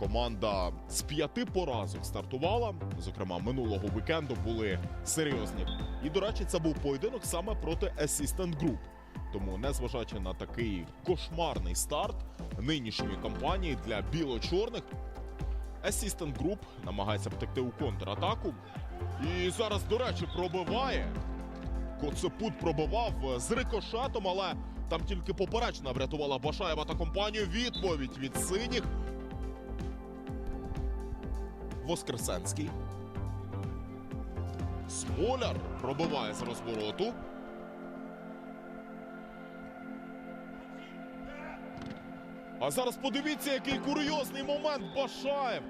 Команда з п'яти поразок стартувала. Зокрема, минулого вікенду були серйозні. І, до речі, це був поєдинок саме проти Assistant Group. Тому, незважаючи на такий кошмарний старт нинішньої кампанії для біло-чорних, Assistant Group намагається втекти у контратаку. І зараз, до речі, пробиває. Коцепут пробивав з рикошетом, але там тільки поперечна врятувала Башаєва та компанію. Відповідь від синіх. Воскресенський. Смоляр пробиває з розвороту. А зараз подивіться, який курйозний момент Башаєв.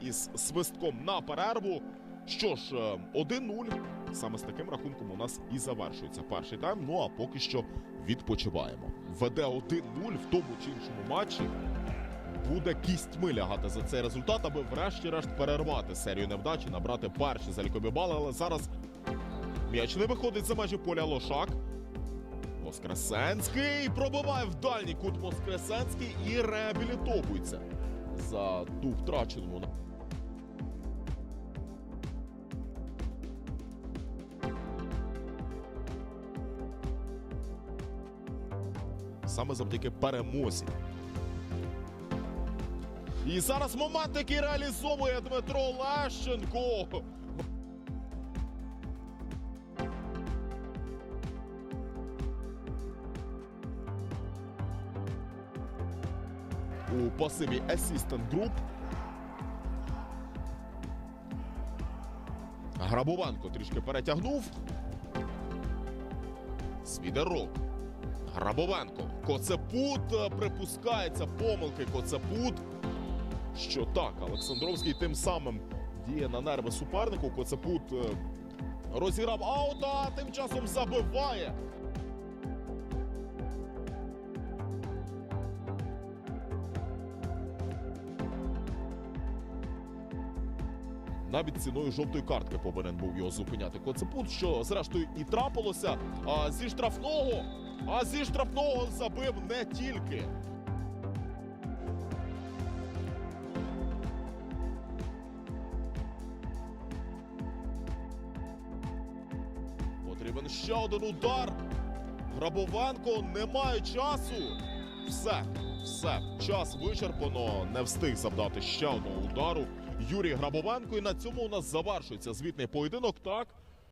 Із свистком на перерву. Що ж, е, 1-0. Саме з таким рахунком у нас і завершується перший тайм. Ну а поки що відпочиваємо. Веде 1-0 в тому чи іншому матчі. Буде кістьми лягати за цей результат, аби врешті-решт перервати серію невдач і набрати перші залікові бали. Але зараз м'яч не виходить за межі поля Лошак. Воскресенський пробиває в дальній кут Воскресенський і реабілітовується за ту втрачену саме завдяки перемозі. І зараз момент, який реалізовує Дмитро Лещенко. У пасиві Assistant Group. Грабованко трішки перетягнув. Свідерок. Грабовенко. Коцепут е, припускається помилки Коцепут. Що так, Олександровський тим самим діє на нерви супернику. Коцепут е, розіграв аут, а тим часом забиває. Навіть ціною жовтої картки повинен був його зупиняти Коцепут, що зрештою і трапилося. А зі штрафного, а зі штрафного забив не тільки. Потрібен ще один удар. Грабовенко не має часу. Все, все, час вичерпано. Не встиг завдати ще одного удару. Юрій Грабовенко. І на цьому у нас завершується звітний поєдинок. Так,